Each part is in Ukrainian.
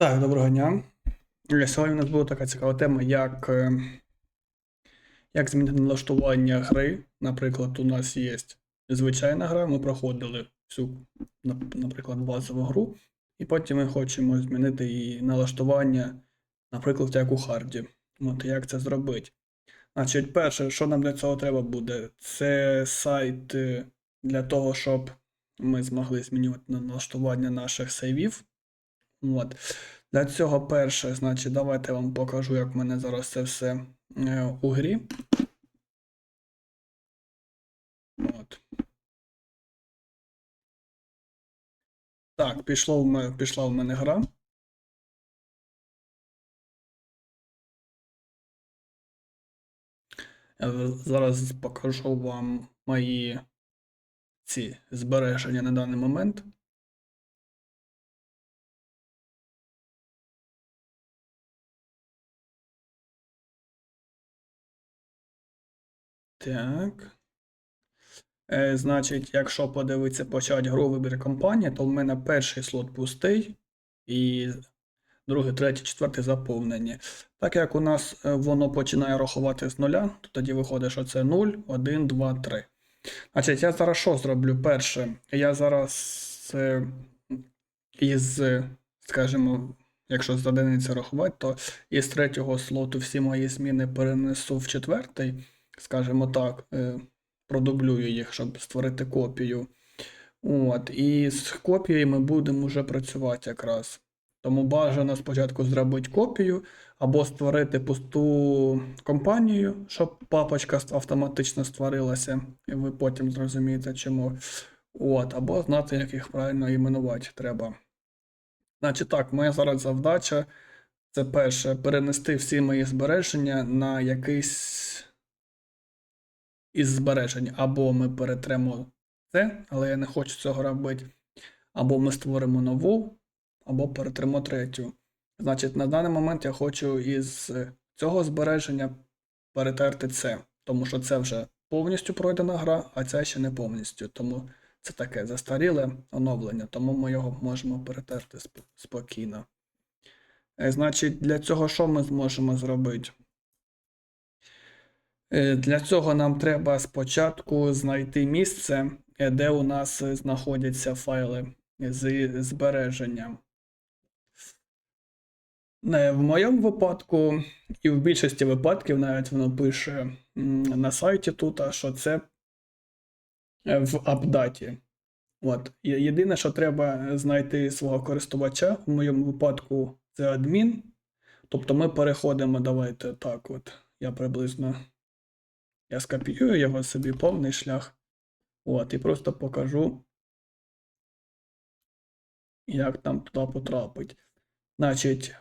Так, доброго дня. Е, Сьогодні у нас була така цікава тема, як, е, як змінити налаштування гри. Наприклад, у нас є звичайна гра, ми проходили всю, наприклад, базову гру, і потім ми хочемо змінити її налаштування, наприклад, як у харді. От як це зробити? Значить, перше, що нам для цього треба буде, це сайт е, для того, щоб ми змогли змінювати налаштування наших сейвів. От. Для цього перше, значить, давайте я вам покажу, як в мене зараз це все е, у грі. От. Так, пішло в мене, пішла в мене гра. Я зараз покажу вам мої ці збереження на даний момент. Так. Е, значить, якщо подивитися почать гру вибір компанії, то в мене перший слот пустий і другий, третій, четвертий заповнені. Так як у нас е, воно починає рахувати з нуля, то тоді виходить, що це 0, 1, 2, 3. Значить, я зараз що зроблю? Перше, я зараз е, із, скажімо, якщо з одиниці рахувати, то із третього слоту всі мої зміни перенесу в четвертий, скажімо так, е, продублюю їх, щоб створити копію. От, і з копією ми будемо вже працювати якраз. Тому бажано спочатку зробити копію або створити пусту компанію, щоб папочка автоматично створилася, і ви потім зрозумієте чому. От, або знати, як їх правильно іменувати треба. Значить так, моя зараз завдача це перше перенести всі мої збереження на якийсь із збережень. Або ми перетремо це, але я не хочу цього робити. Або ми створимо нову, або перетремо третю. Значить, на даний момент я хочу із цього збереження перетерти це, тому що це вже повністю пройдена гра, а ця ще не повністю. Тому це таке застаріле оновлення, тому ми його можемо перетерти сп- спокійно. Е, Значить, для цього що ми зможемо зробити? Е, Для цього нам треба спочатку знайти місце, е, де у нас е, знаходяться файли з збереженням. В моєму випадку, і в більшості випадків навіть воно пише на сайті тут, що це е, в апдаті. От. Єдине, що треба знайти свого користувача, в моєму випадку це адмін. Тобто ми переходимо, давайте так, от. Я приблизно я скопіюю його собі повний шлях. От, і просто покажу, як там туди потрапить. Значить,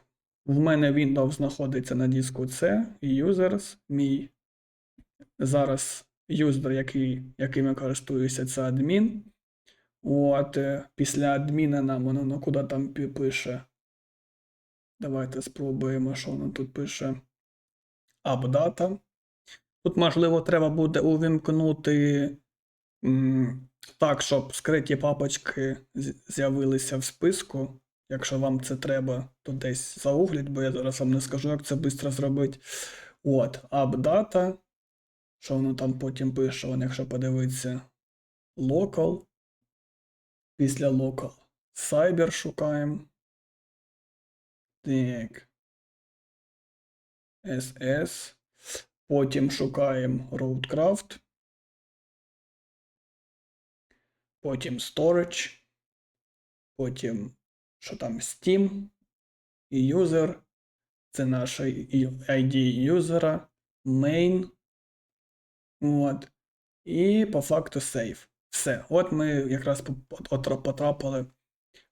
в мене Windows знаходиться на диску C, users, мій зараз юзер, який, яким я користуюся, це адмін. От, е, після адміна нам воно ну, куди там пише. Давайте спробуємо, що воно тут пише. Апдата. Тут, можливо, треба буде увімкнути так, щоб скриті папочки з'явилися в списку. Якщо вам це треба, то десь загугліть, бо я зараз вам не скажу, як це швидко зробити. От, апдата. Що воно там потім пише, вон, якщо подивитися. Local. Після local. Cyber шукаємо. Так. SS. Потім шукаємо Roadcraft. Потім Storage. Потім, що там, Steam. І User. Це наш ID юзера. Main. От. І по факту Save. Все. От ми якраз потрапили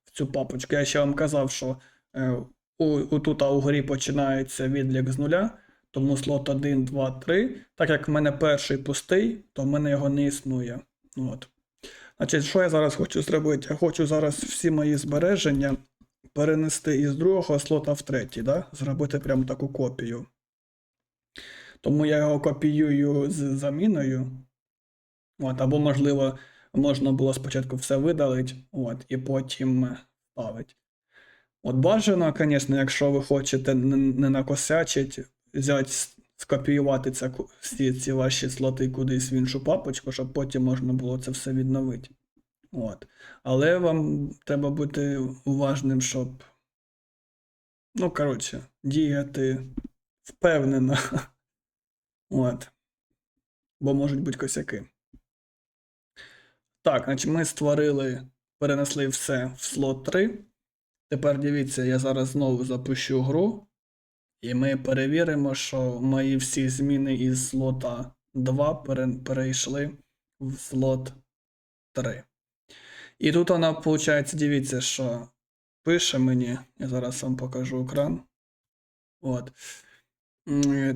в цю папочку. Я ще вам казав, що е, у, у тут у грі починається відлік з нуля. Тому слот 1, 2, 3. Так як в мене перший пустий, то в мене його не існує. От. Значить, що я зараз хочу зробити? Я хочу зараз всі мої збереження перенести із другого слота в третій, да? зробити прям таку копію. Тому я його копіюю з заміною. От, або, можливо, можна було спочатку все видалити, от, і потім ставити. От бажано, звісно, якщо ви хочете не, накосячить, взяти, скопіювати це, всі ці ваші слоти кудись в іншу папочку, щоб потім можна було це все відновити. От. Але вам треба бути уважним, щоб. Ну, коротше, діяти впевнено. От. Бо можуть бути косяки. Так, значить, ми створили, перенесли все в слот 3. Тепер дивіться, я зараз знову запущу гру. І ми перевіримо, що мої всі зміни із слота 2 перейшли в слот 3. І тут вона, виходить, дивіться, що пише мені, я зараз вам покажу екран. От.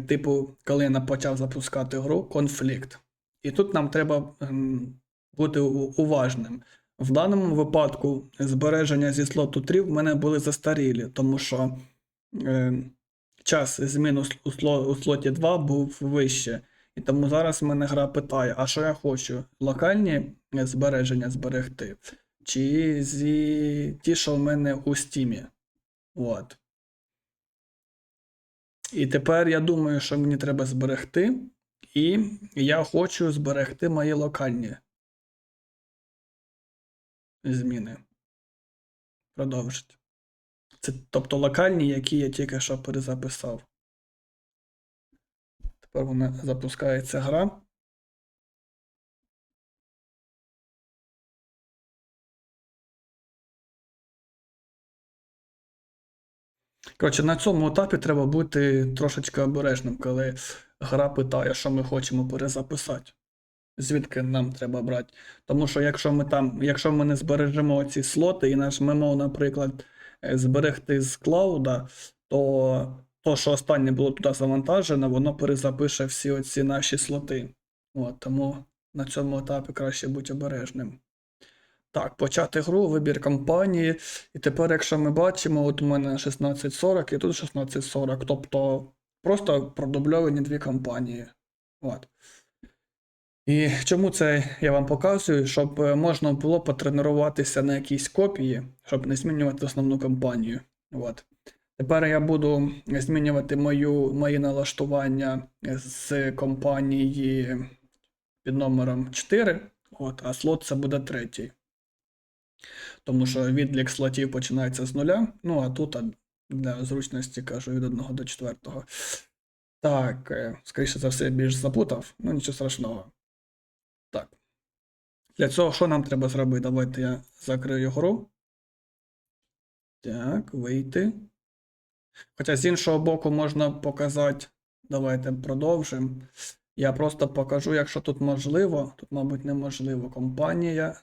Типу, коли я почав запускати гру, конфлікт. І тут нам треба ем, бути уважним. В даному випадку збереження зі слоту 3 в мене були застарілі, тому що е, час змін у, слоті 2 був вище. І тому зараз мене гра питає, а що я хочу? Локальні збереження зберегти? Чи зі ті, що в мене у стімі? От. І тепер я думаю, що мені треба зберегти, і я хочу зберегти мої локальні зміни. Продовжити. Це тобто локальні, які я тільки що перезаписав. Тепер вона запускається гра. Коротше, на цьому етапі треба бути трошечки обережним, коли гра питає, що ми хочемо перезаписати. Звідки нам треба брати? Тому що якщо ми там, якщо ми не збережемо ці слоти і нажмемо, наприклад, зберегти з клауда, то то, що останнє було туди завантажено, воно перезапише всі оці наші слоти. От, тому на цьому етапі краще бути обережним. Так, почати гру, вибір компанії. І тепер, якщо ми бачимо, от у мене 1640 і тут 1640, тобто просто продубльовані дві компанії. От. І чому це я вам показую? Щоб е, можна було потренуватися на якійсь копії, щоб не змінювати основну компанію. От. Тепер я буду змінювати мою, мої налаштування з компанії під номером 4, от, а слот це буде третій. Тому що відлік слотів починається з нуля. Ну, а тут для зручності кажу від 1 до 4. Так, е, скоріше за все, більш запутав, ну нічого страшного. Так. Для цього що нам треба зробити? Давайте я закрию гру. Так, вийти. Хоча з іншого боку можна показати. Давайте продовжимо. Я просто покажу, якщо тут можливо. Тут, мабуть, неможливо. Компанія.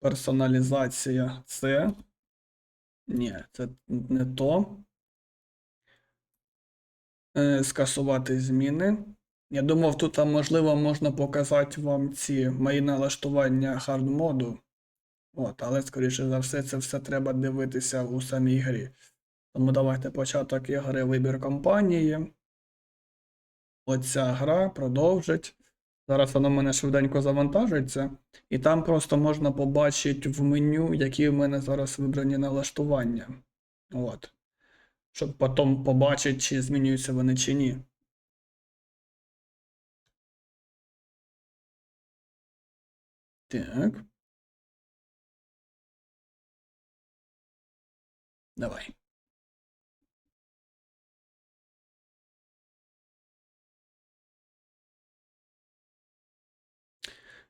Персоналізація це. Ні, це не то. Е, Скасувати зміни. Я думав, тут можливо можна показати вам ці мої налаштування хард моду. От, але, скоріше за все, це все треба дивитися у самій грі. Тому давайте початок ігри вибір компанії. Оця гра продовжить. Зараз воно в мене швиденько завантажується, і там просто можна побачити в меню, які в мене зараз вибрані налаштування. От. Щоб потім побачити, чи змінюються вони чи ні. Так. Давай.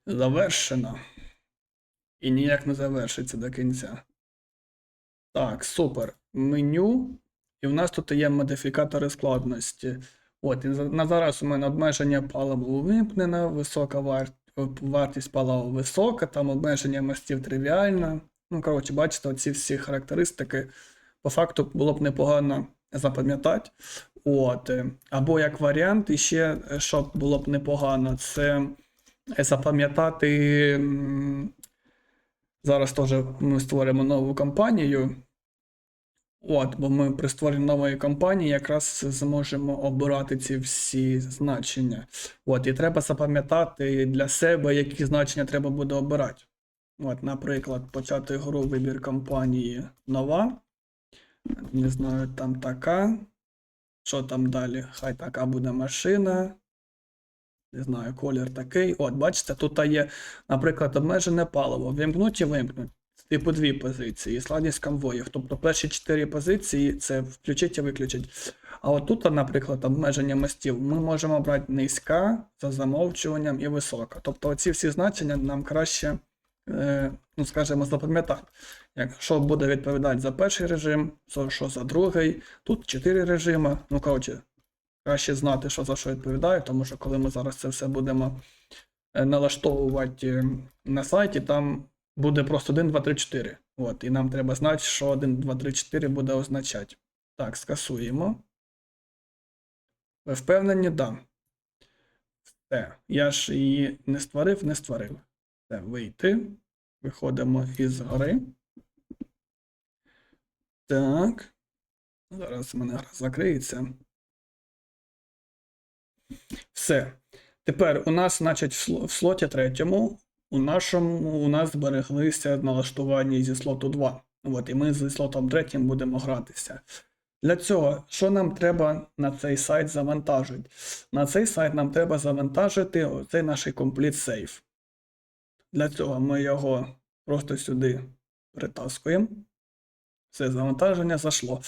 Завершено. І ніяк не завершиться до кінця. Так, супер. Меню. І в нас тут є модифікатори складності. От, на зараз у мене обмеження палива увімкнено, висока вар... вартість палива висока, там обмеження мостів тривіальне. Ну, коротше, бачите, оці всі характеристики по факту було б непогано запам'ятати. От. е, Або як варіант, іще, е, що було б непогано, це е, запам'ятати. Зараз теж ми створимо нову компанію. От, бо ми при створенні нової компанії якраз зможемо обирати ці всі значення. От, і треба запам'ятати для себе, які значення треба буде обирати. От, наприклад, почати гру вибір компанії нова. Не знаю, там така. Що там далі? Хай така буде машина. Не знаю, колір такий. От, бачите, тут є, наприклад, обмежене паливо. Вимкнуть і вимкнуть. Типу дві позиції, складність конвоїв. Тобто перші чотири позиції це включить і виключить. А от тут, наприклад, обмеження мостів, ми можемо брати низька за замовчуванням і висока. Тобто оці всі значення нам краще, е, ну скажімо, запам'ятати. Якщо буде відповідати за перший режим, то що за другий, тут чотири режими. Ну, коротше, краще знати, що за що відповідає, тому що коли ми зараз це все будемо е, налаштовувати е, на сайті, там буде просто 1, 2, 3, 4. От, і нам треба знати, що 1, 2, 3, 4 буде означати. Так, скасуємо. Ви впевнені? Да. Все. Я ж її не створив, не створив. Все, вийти. Виходимо із гори. Так. Зараз в мене гра закриється. Все. Тепер у нас, значить, в слоті третьому, у нашому у нас збереглися налаштування зі слоту 2. От, і ми зі слотом третім будемо гратися. Для цього, що нам треба на цей сайт завантажити? На цей сайт нам треба завантажити оцей наш Complete Save. Для цього ми його просто сюди притаскуємо. Все, завантаження зайшло.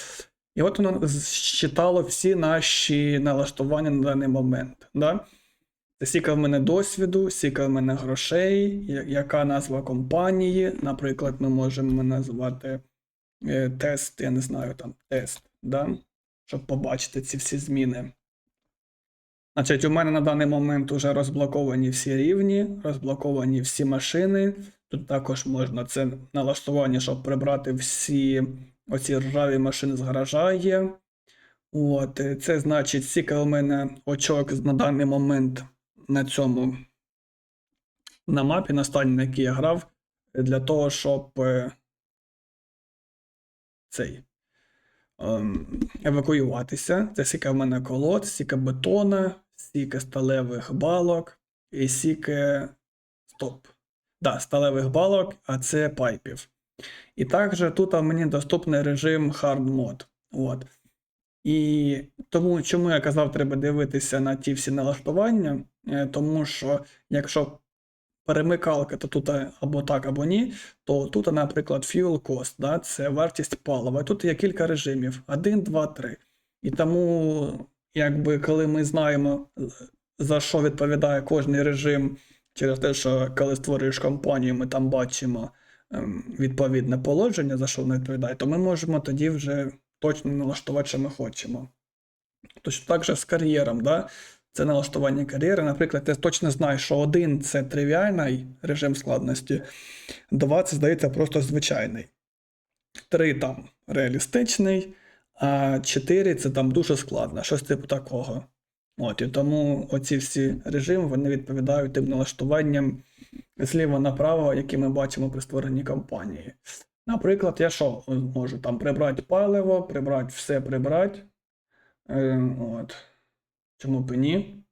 І от воно считало всі наші налаштування на даний момент. Да? Скільки в мене досвіду, скільки в мене грошей, яка назва компанії. Наприклад, ми можемо назвати е, тест, я не знаю, там тест, да? щоб побачити ці всі зміни. Значить, у мене на даний момент вже розблоковані всі рівні, розблоковані всі машини. Тут також можна це налаштування, щоб прибрати всі оці ржаві машини з гаража є. От, е, це значить, скільки у мене очок на даний момент на цьому на мапі, на стані, на якій я грав, для того, щоб е, цей ем, евакуюватися. Це скільки в мене колод, стільки бетона, стільки сталевих балок і стільки. Стоп. Да, сталевих балок, а це пайпів. І також тут мені доступний режим Hard Mode. От. І тому, чому я казав, треба дивитися на ті всі налаштування, Е, тому що якщо перемикалка, то тут або так, або ні, то тут, наприклад, fuel cost, да, це вартість палива. Тут є кілька режимів: 1, 2, 3. І тому, якби коли ми знаємо, е, за що відповідає кожний режим, через те, що коли створюєш компанію, ми там бачимо ем, відповідне положення, за що воно відповідає, то ми можемо тоді вже точно налаштувати, що ми хочемо. Точно так же з кар'єром, да? це налаштування кар'єри. Наприклад, ти точно знаєш, що один це тривіальний режим складності, два це здається просто звичайний. Три там реалістичний, а чотири це там дуже складно, щось типу такого. От, і тому оці всі режими вони відповідають тим налаштуванням зліва направо, які ми бачимо при створенні компанії. Наприклад, я що можу там прибрати паливо, прибрати все прибрати. Е, от. Чому б і ні?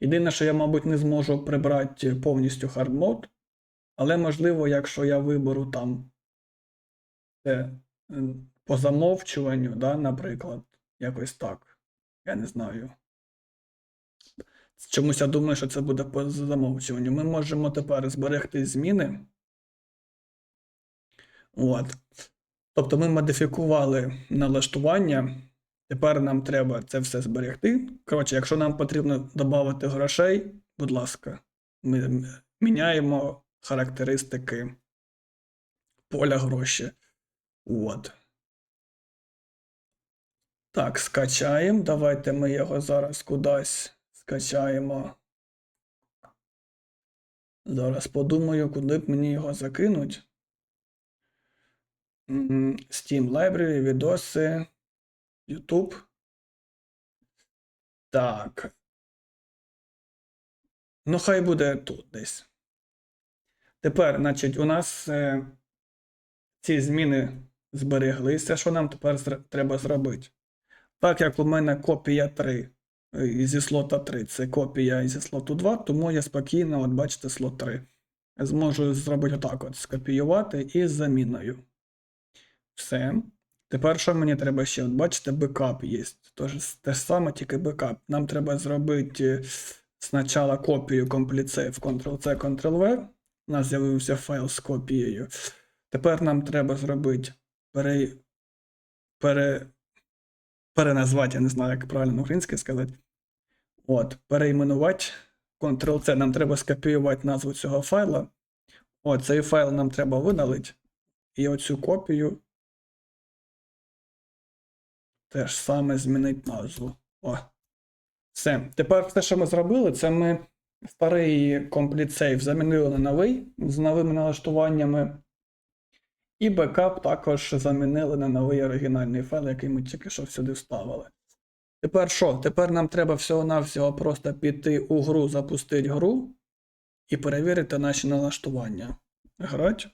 Єдине, що я, мабуть, не зможу прибрати повністю хардмод, але можливо, якщо я виберу там це е, по замовчуванню, да, наприклад, якось так. Я не знаю. Чомусь я думаю, що це буде по замовчуванню. Ми можемо тепер зберегти зміни. От. Тобто ми модифікували налаштування. Тепер нам треба це все зберегти. Коротше, якщо нам потрібно додати грошей, будь ласка, ми міняємо характеристики поля гроші. От. Так, скачаємо. Давайте ми його зараз кудись скачаємо. Зараз подумаю, куди б мені його закинуть. Steam Library, відоси. YouTube. Так. Ну, хай буде тут десь. Тепер, значить, у нас е, ці зміни збереглися. Що нам тепер треба зробити? Так як у мене копія 3 е, зі слота 3, це копія зі слоту 2, тому я спокійно, от бачите, слот 3. зможу зробити отак: от, скопіювати із заміною. Все. Тепер що мені треба ще? От бачите, бекап є. Тож те ж саме, тільки бекап. Нам треба зробити е, спочатку копію в Ctrl-C, Ctrl-V. У нас з'явився файл з копією. Тепер нам треба зробити пере... Пере... переназвати, я не знаю, як правильно українське сказати. От, перейменувати. Ctrl-C нам треба скопіювати назву цього файла. От, цей файл нам треба видалити. І оцю копію теж саме змінить назву. О. Все. Тепер все, що ми зробили, це ми старий Complete Save замінили на новий з новими налаштуваннями. І бекап також замінили на новий оригінальний файл, який ми тільки що сюди вставили. Тепер що? Тепер нам треба всього-навсього просто піти у гру, запустити гру і перевірити наші налаштування. Грать.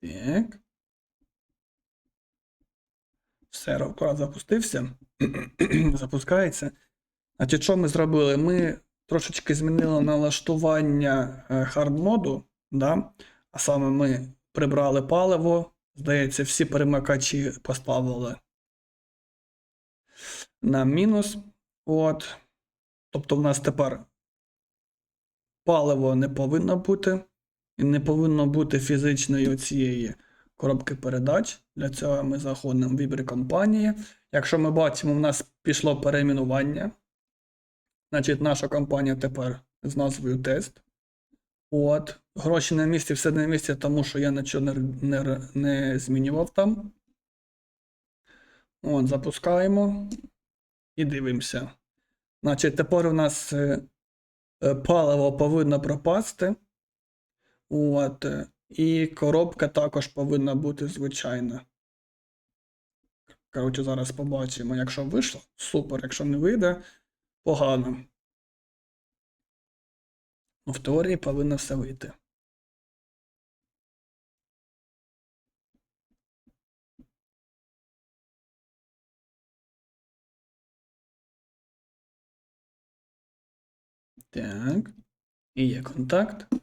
Так. Все, ровкора запустився. Запускається. Значить, що ми зробили? Ми трошечки змінили налаштування хард моду, да? а саме ми прибрали паливо. Здається, всі перемикачі поставили на мінус. От. Тобто, в нас тепер паливо не повинно бути. І не повинно бути фізичної цієї коробки передач. Для цього ми заходимо в вибір компанії. Якщо ми бачимо, в нас пішло перейменування. Значить, наша компанія тепер з назвою тест. От. Гроші на місці, все на місці, тому що я нічого не, не, не змінював там. От, запускаємо і дивимося. Значить, тепер у нас е, е, паливо повинно пропасти. От. І коробка також повинна бути звичайна. Коротше, зараз побачимо. Якщо вийшло, супер. Якщо не вийде, погано. Ну, В теорії повинно все вийти. Так. І є контакт.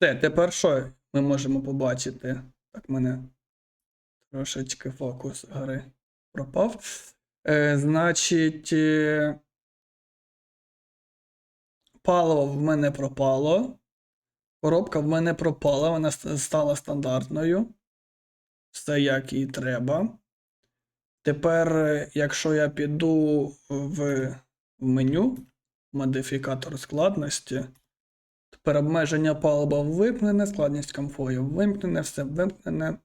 Все, тепер що ми можемо побачити? Так, мене трошечки фокус гори пропав. Е, значить, е, паливо в мене пропало. Коробка в мене пропала, вона стала стандартною. Все як і треба. Тепер, е, якщо я піду в меню, модифікатор складності. Тепер обмеження палива вимкнене, складність комфою вимкнене, все вимкнене.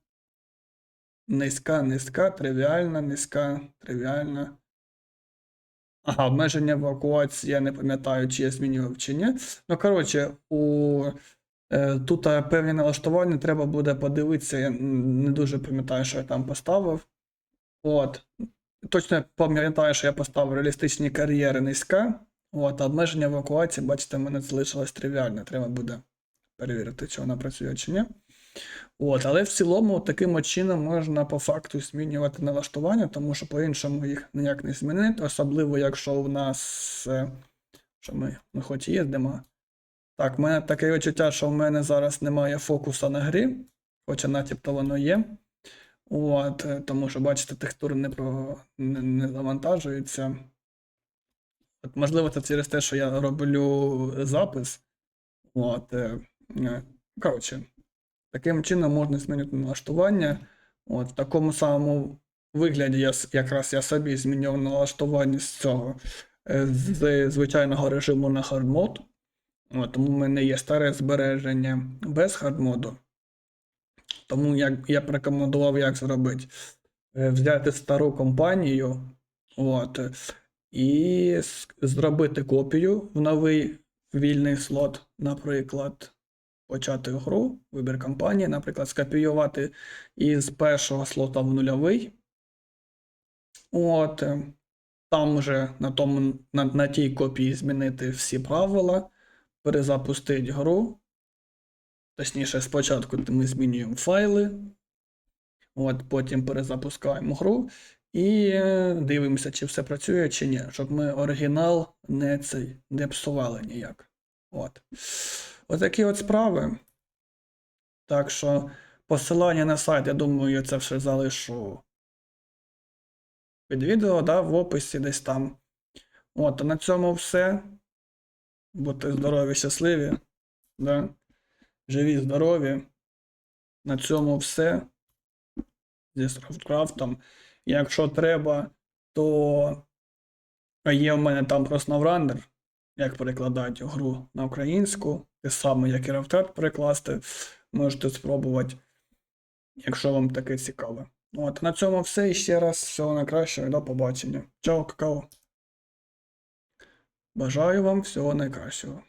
Низька, низька, тривіальна, низька, тривіальна. Ага, обмеження евакуації, я не пам'ятаю, чи я змінював чи ні. Ну, коротше, у е, тут е, певні налаштування треба буде подивитися. Я не дуже пам'ятаю, що я там поставив. От. Точно пам'ятаю, що я поставив реалістичні кар'єри низька. От, обмеження евакуації, бачите, в мене залишилось тривіальне. Треба буде перевірити, чи вона працює чи ні. От, але в цілому таким чином можна по факту змінювати налаштування, тому що по-іншому їх ніяк не змінити, особливо якщо в нас. е, Що ми, ми хоч їздимо. Так, в мене таке відчуття, що в мене зараз немає фокуса на грі, хоча начебто воно є. От, е, тому що, бачите, текстури не, про, не, не завантажуються. От, можливо, це через те, що я роблю запис. От, е, е, коротше, таким чином можна змінити налаштування. От, в такому самому вигляді я якраз я собі змінював налаштування з цього е, з звичайного режиму на mode. От, тому в мене є старе збереження без hard моду. Тому як, я б рекомендував, як зробити. Е, Взяти стару компанію, от, е, і зробити копію в новий вільний слот, наприклад, почати гру, вибір компанії, наприклад, скопіювати із першого слота в нульовий. От, е, там вже на, тому, на, на тій копії змінити всі правила, перезапустити гру. Точніше, спочатку ми змінюємо файли, от, потім перезапускаємо гру І е, дивимося, чи все працює, чи ні, щоб ми оригінал не цей не псували ніяк. От. Отакі от справи. Так що посилання на сайт, я думаю, я це все залишу під відео, да, в описі десь там. От, а на цьому все. Будьте здорові, щасливі. Да? Живі, здорові. На цьому все. Зі Страфткрафтом. Якщо треба, то є в мене там проснаврандер, як перекладати гру на українську. Те саме, як і Рафтрат перекласти. Можете спробувати, якщо вам таке цікаве. От, на цьому все. І ще раз всього найкращого. До побачення. Чао, какао. Бажаю вам всього найкращого.